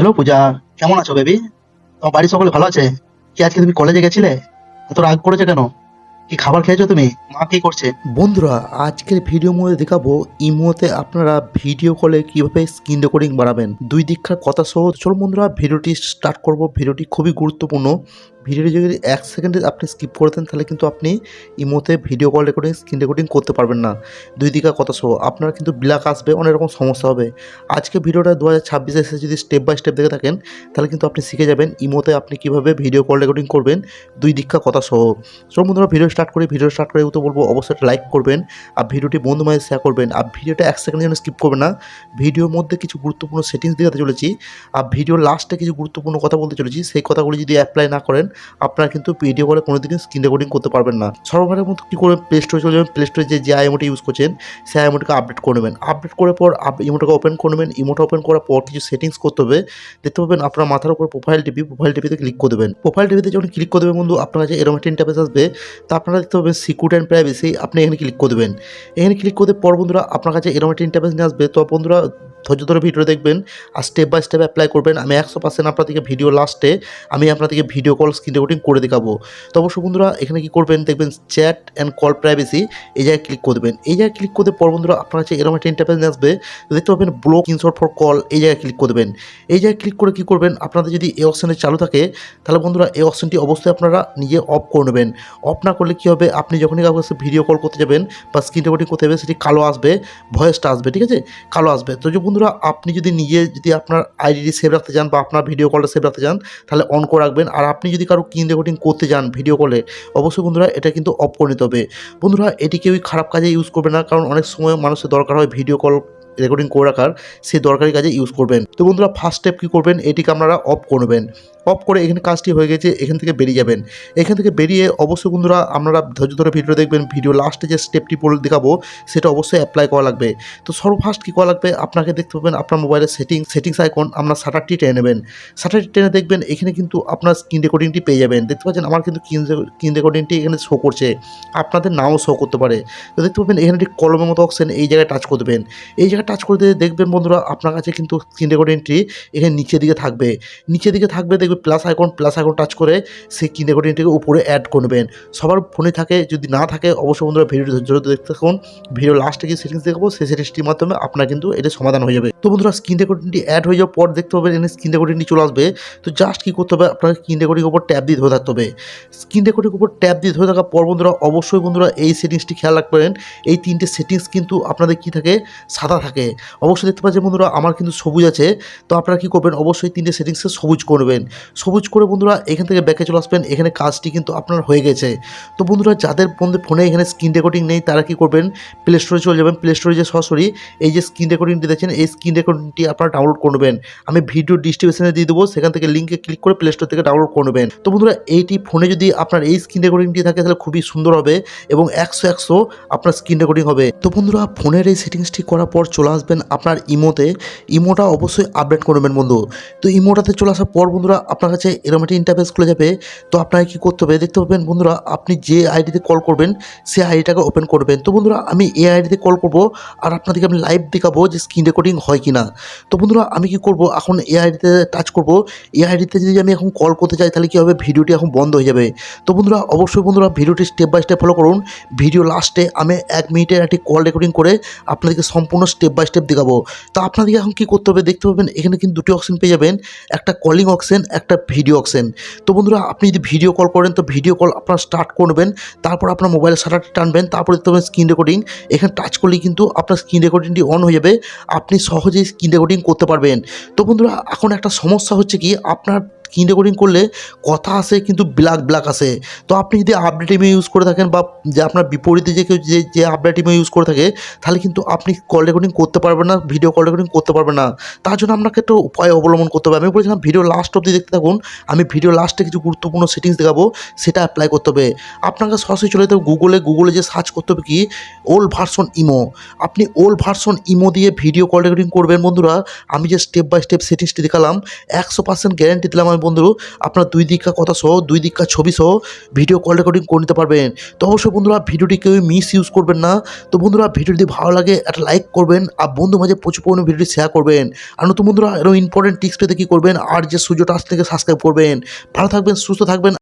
Hello পূজা, কেমন আছো baby তোমার বাড়ির সকলে ভালো আছে? কি আজকে তুমি কলেজে গেছিলে? এত রাগ করেছে কেন? কি খাবার খেয়েছো তুমি? মা কি করছে? বন্ধুরা, আজকের ভিডিও মধ্যে দেখাবো ইমোতে আপনারা ভিডিও কলে কীভাবে স্ক্রিন রেকর্ডিং বাড়াবেন দুই দীক্ষার কথা সহ, চলো বন্ধুরা ভিডিওটি স্টার্ট করব। ভিডিওটি খুবই গুরুত্বপূর্ণ। ভিডিওটি যদি এক সেকেন্ডে আপনি স্কিপ করে দেন, তাহলে কিন্তু আপনি ইমোতে video call recording screen recording করতে পারবেন না। দুই দিকা কথা সহ আপনার কিন্তু ব্ল্যাক আসবে, অনেক রকম সমস্যা হবে। আজকে ভিডিওটা দু হাজার ছাব্বিশে এসে যদি স্টেপ বাই স্টেপ দেখে থাকেন, তাহলে কিন্তু আপনি শিখে যাবেন ইমোতে আপনি কীভাবে ভিডিও কল রেকর্ডিং করবেন, দুই দীক্ষা কথা সহ চলো বন্ধুরা ভিডিও স্টার্ট করি ভিডিও স্টার্ট করে তো বলব, অবশ্যই লাইক করবেন, আর ভিডিওটি বন্ধু মাঝে শেয়ার করবেন। আর ভিডিওটা এক সেকেন্ড যেন স্কিপ করবেন না। ভিডিওর মধ্যে কিছু গুরুত্বপূর্ণ সেটিংস দেখাতে চলেছি, আর ভিডিওর লাস্টে কিছু গুরুত্বপূর্ণ কথা বলতে চলেছি, সেই কথাগুলি যদি অ্যাপ্লাই না করেন আপনারা কিন্তু ভিডিও কলে কোনোদিনই স্ক্রিন রেকর্ডিং করতে পারবেন না। সর্বভারের মতো কী করবেন? প্লে স্টোরে চলে যাবেন। প্লে স্টোরে যে যে আইএমওটি ইউজ করছেন, সেই আইএমওটিকে আপডেট করে নেবেন। আপডেট করার পর ইমোটাকে ওপেন করে নেবেন। ইমোটা ওপেন করার পর কিছু সেটিংস করতে হবে। দেখতে পাবেন আপনার মাথার উপর প্রোফাইল টিপি প্রোফাইল টিপিতে ক্লিক করে দেবেন। প্রোফাইল টিপিতে যখন ক্লিক করে দেবেন বন্ধু, আপনার কাছে এরকম একটা ইন্টারফেস আসবে। তা আপনারা দেখতে পাবেন সিকিউরিটি অ্যান্ড প্রাইভেসি আপনি এখানে ক্লিক করে দেবেন। এখানে ক্লিক করতে পর বন্ধুরা, আপনার কাছে এরকম একটা ইন্টারফেস নিয়ে আসবে। তো বন্ধুরা ধৈর্য ধরে ভিডিও দেখবেন আর স্টেপ বাই স্টেপ অ্যাপ্লাই করবেন। আমি একশো পার্সেন্ট আপনাদেরকে ভিডিও লাস্টে আমি আপনাদেরকে ভিডিও কল স্ক্রিন রেকর্ডিং করে দেখাবো। তো অবশ্যই বন্ধুরা, এখানে কি করবেন দেখবেন চ্যাট অ্যান্ড কল প্রাইভেসি এই জায়গায় ক্লিক করে দেবেন এই জায়গায় ক্লিক করতে পর বন্ধুরা, আপনার কাছে এরকম একটা ইন্টারফেস আসবে দেখতে পাবেন ব্লক ইনশর্ট ফর কল এই জায়গায় ক্লিক করে দেবেন এই জায়গায় ক্লিক করে কি করবেন, আপনাদের যদি এই অপশানে চালু থাকে, তাহলে বন্ধুরা এই অপশানটি অবশ্যই আপনারা নিজে অফ করে নেবেন। অফ না করলে কী হবে, আপনি যখনই কাউকে ভিডিও কল করতে যাবেন বা স্ক্রিন রেকর্ডিং করতে যাবেন, সেটি কালো আসবে ভয়েসটা আসবে, ঠিক আছে? কালো আসবে। তো বন্ধুরা, আপনি যদি নিজে যদি আপনার আইডিটি সেভ রাখতে চান বা আপনার ভিডিও কলটা সেভ রাখতে চান, তাহলে অন করে রাখবেন। আর আপনি যদি কারও কিন রেকর্ডিং করতে চান ভিডিও কলে অবশ্যই বন্ধুরা এটা কিন্তু অফ করে নিতে হবে। বন্ধুরা, এটি কেউই খারাপ কাজে ইউজ করবে না, কারণ অনেক সময় মানুষের দরকার হয় ভিডিও কল রেকর্ডিং করে রাখার সেই দরকারি কাজে ইউজ করবেন। তো বন্ধুরা ফার্স্ট স্টেপ কী করবেন? এটিকে আপনারা অফ করবেন অফ করে এখানে কাজটি হয়ে গেছে, এখান থেকে বেরিয়ে যাবেন। এখান থেকে বেরিয়ে অবশ্যই বন্ধুরা, আপনারা ধৈর্য ধরে ভিডিও দেখবেন। ভিডিও লাস্টে যে স্টেপটি বলে দেখাবো, সেটা অবশ্যই অ্যাপ্লাই করা লাগবে। তো সর্বফার্স্ট কী করা লাগবে? আপনাকে দেখতে পাবেন আপনার মোবাইলের সেটিং সেটিংস আইকন আপনার শাটারটি টেনে নেবেন। শাটারটি টেনে দেখবেন, এখানে কিন্তু আপনার স্ক্রিন রেকর্ডিংটি পেয়ে যাবেন। দেখতে পাচ্ছেন, আমার কিন্তু স্ক্রিন রেকর্ডিংটি এখানে শো করছে। আপনাদের নাও শো করতে পারে। তো দেখতে পাবেন, এখানে একটি কলমের মতো অপশন এই জায়গায় টাচ করবেন। এই জায়গায় টাচ করে দিয়ে দেখবেন বন্ধুরা, আপনার কাছে কিন্তু স্ক্রিন রেকর্ডিংটি এখানে নিচের দিকে থাকবে। নিচের দিকে থাকবে দেখবে plus icon plus icon touch করে সেই স্ক্রিন রেকর্ডিংটিকে উপরে অ্যাড করবেন সবার ফোনে থাকে, যদি না থাকে, অবশ্যই বন্ধুরা ভিডিওটি ধৈর্য ধরে দেখতে থাকুন। ভিডিও লাস্টে গিয়ে সেটিংস দেখাবো সেই সেটিংসটির মাধ্যমে আপনার কিন্তু এটা সমাধান হয়ে যাবে। তো বন্ধুরা স্ক্রিন রেকর্ডিংটি অ্যাড হয়ে যাওয়ার পর দেখতে পাবেন, এখানে স্ক্রিন রেকর্ডিংটি চলে আসবে। তো জাস্ট কী করতে হবে, আপনাকে স্ক্রিন রেকর্ডিং উপর ট্যাব দিয়ে ধরে থাকতে হবে। স্ক্রিন রেকর্ডিং উপর ট্যাব দিয়ে ধরে থাকার পর বন্ধুরা, অবশ্যই বন্ধুরা, এই সেটিংসটি খেয়াল রাখবেন। এই তিনটে সেটিংস কিন্তু আপনাদের কী থাকে, সাদা থাকে। অবশ্যই দেখতে পাচ্ছেন বন্ধুরা, আমার কিন্তু সবুজ আছে। তো আপনারা কী করবেন? অবশ্যই তিনটে সেটিংসে সবুজ করবেন। সবুজ করে বন্ধুরা, এখান থেকে ব্যাকে চলে আসবেন। এখানে কাজটি কিন্তু আপনার হয়ে গেছে। তো বন্ধুরা, যাদের বন্ধু ফোনে এখানে স্ক্রিন রেকর্ডিং নেই, তারা কী করবেন? প্লে স্টোরে চলে যাবেন। প্লে স্টোরে যে সরাসরি এই যে স্ক্রিন রেকর্ডিংটি দেখছেন, এই স্ক্রিন রেকর্ডিংটি আপনারা ডাউনলোড করবেন আমি ভিডিও ডিস্ট্রিবিউশনে দিয়ে দেবো, সেখান থেকে লিঙ্কে ক্লিক করে প্লে স্টোর থেকে ডাউনলোড করবেন তো বন্ধুরা, এইটি ফোনে যদি আপনার এই স্ক্রিন রেকর্ডিংটি থাকে, তাহলে খুবই সুন্দর হবে এবং একশো একশো আপনার স্ক্রিন রেকর্ডিং হবে। তো বন্ধুরা, ফোনের এই সেটিংসটি করার পর চলে আসবেন আপনার ইমোতে। ইমোটা অবশ্যই আপডেট করবেন বন্ধু। তো ইমোটাতে চলে আসার পর বন্ধুরা, আপনার কাছে এরকম একটা ইন্টারফেস খুলে যাবে। তো আপনাকে কী করতে হবে? দেখতে পাবেন বন্ধুরা, আপনি যে আইডিতে কল করবেন সেই আইডিটাকে ওপেন করবেন। তো বন্ধুরা, আমি এই আইডিতে কল করব আর আপনাদেরকে আমি লাইভ দেখাবো যে স্ক্রিন রেকর্ডিং হয় কি না তো বন্ধুরা, আমি কি করব? এখন এই আইডিতে টাচ করব। এই আইডিতে যদি আমি এখন কল করতে চাই তাহলে কী হবে? ভিডিওটি এখন বন্ধ হয়ে যাবে। তো বন্ধুরা, অবশ্যই বন্ধুরা, ভিডিওটি স্টেপ বাই স্টেপ ফলো করুন। ভিডিও লাস্টে আমি এক মিনিটের একটি কল রেকর্ডিং করে আপনাদেরকে সম্পূর্ণ স্টেপ বাই স্টেপ দেখাবো। তো আপনাদেরকে এখন কী করতে হবে দেখতে পাবেন, এখানে কিন্তু দুটি অপশন পেয়ে যাবেন, একটা কলিং অপশন একটা ভিডিও অপশন তো বন্ধুরা, আপনি যদি ভিডিও কল করেন, তো ভিডিও কল আপনার স্টার্ট করবেন তারপর আপনার মোবাইলের শাটারটি টানবেন, তারপরে দেখতে পাবেন স্ক্রিন রেকর্ডিং এখানে টাচ করলেই কিন্তু আপনার স্ক্রিন রেকর্ডিংটি অন হয়ে যাবে, আপনি সহজেই স্ক্রিন রেকর্ডিং করতে পারবেন। তো বন্ধুরা, এখন একটা সমস্যা হচ্ছে কি, আপনার স্ক্রিন রেকর্ডিং করলে কথা আসে কিন্তু ব্ল্যাক ব্ল্যাক আসে। তো আপনি যদি আপডেট ইমে ইউজ করে থাকেন বা যে আপনার বিপরীতে যে কেউ যে যে আপডেট ইমে ইউজ করে থাকে, তাহলে কিন্তু আপনি কল রেকর্ডিং করতে পারবেন না ভিডিও কল রেকর্ডিং করতে পারবেন না। তার জন্য আপনাকে একটা উপায় অবলম্বন করতে হবে। আমি বলেছিলাম ভিডিও লাস্ট অবধি দেখতে থাকুন। আমি ভিডিও লাস্টে কিছু গুরুত্বপূর্ণ সেটিংস দেখাবো, সেটা অ্যাপ্লাই করতে হবে। আপনাকে সরাসরি চলে যেতে হবে গুগলে গুগলে যে সার্চ করতে হবে কি? ওল্ড ভার্সন ইমো আপনি ওল্ড ভার্সন ইমো দিয়ে ভিডিও কল রেকর্ডিং করবেন বন্ধুরা। আমি যে স্টেপ বাই স্টেপ সেটিংসটি দেখালাম, একশো পার্সেন্ট গ্যারেন্টি দিলাম আমি বন্ধু, আপনার দুই দিককার কথা সহ, দুই দিককার ছবি সহ ভিডিও কল রেকর্ডিং করে নিতে পারবেন। তো অবশ্যই বন্ধুরা ভিডিওটি কেউ মিস ইউজ করবেন না। তো বন্ধুরা ভিডিও যদি ভালো লাগে, একটা লাইক করবেন আর বন্ধু মাঝে প্রচুর পরিমাণে ভিডিওটি শেয়ার করবেন। আর নতুন বন্ধুরা আরও ইম্পর্টেন্ট টিপস পেতে কী করবেন? আর যে সূর্যটা থেকে সাবস্ক্রাইব করবেন। ভালো থাকবেন, সুস্থ থাকবেন।